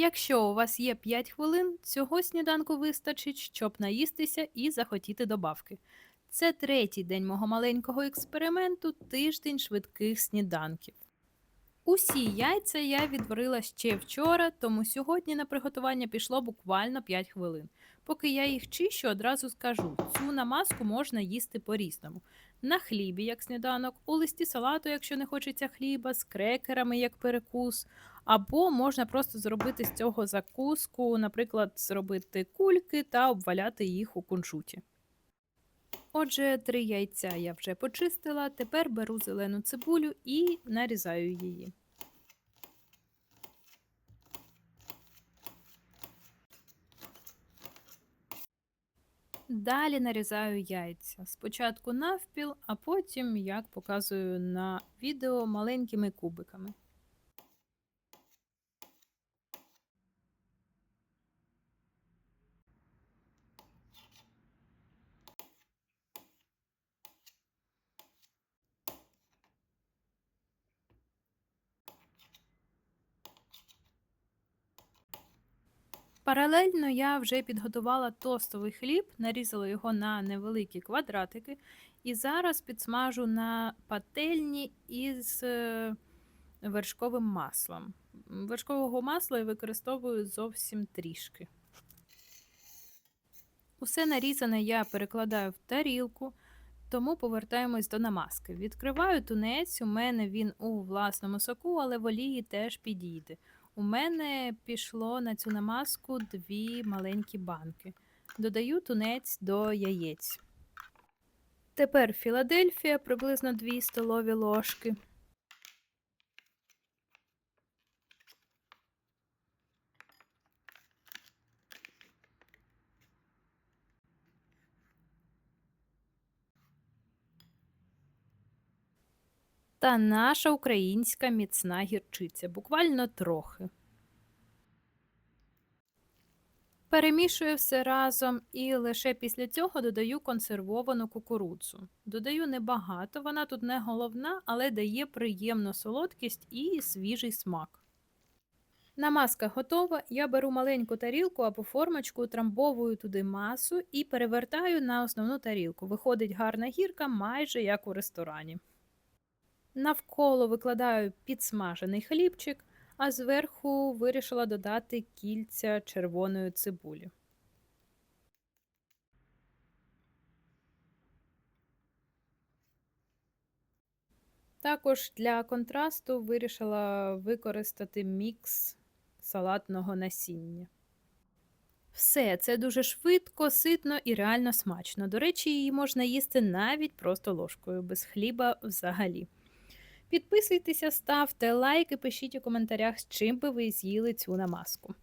Якщо у вас є 5 хвилин, цього сніданку вистачить, щоб наїстися і захотіти добавки. Це третій день мого маленького експерименту тиждень швидких сніданків. Усі яйця я відварила ще вчора, тому сьогодні на приготування пішло буквально 5 хвилин. Поки я їх чищу, одразу скажу: цю намазку можна їсти по-різному. На хлібі, як сніданок, у листі салату, якщо не хочеться хліба, з крекерами як перекус. Або можна просто зробити з цього закуску, наприклад, зробити кульки та обваляти їх у кунжуті. Отже, три яйця я вже почистила. Тепер беру зелену цибулю і нарізаю її. Далі нарізаю яйця. Спочатку навпіл, а потім, як показую на відео, маленькими кубиками. Паралельно я вже підготувала тостовий хліб, нарізала його на невеликі квадратики, і зараз підсмажу на пательні із е, вершковим маслом. Вершкового масла я використовую зовсім трішки. Усе нарізане я перекладаю в тарілку, тому повертаємось до намазки. Відкриваю тунець, у мене він у власному соку, але в олії теж підійде. У мене пішло на цю намазку дві маленькі банки. Додаю тунець до яєць. Тепер Філадельфія приблизно 2 столові ложки. Та наша українська міцна гірчиця, буквально трохи. Перемішую все разом і лише після цього додаю консервовану кукурудзу. Додаю небагато, вона тут не головна, але дає приємну солодкість і свіжий смак. Намазка готова. Я беру маленьку тарілку або формочку, утрамбовую туди масу і перевертаю на основну тарілку. Виходить гарна гірка, майже як у ресторані. Навколо викладаю підсмажений хлібчик, а зверху вирішила додати кільця червоної цибулі. Також для контрасту вирішила використати мікс салатного насіння. Все, це дуже швидко, ситно і реально смачно. До речі, її можна їсти навіть просто ложкою, без хліба взагалі. Підписуйтеся, ставте лайки, пишіть у коментарях, з чим би ви з'їли цю намазку.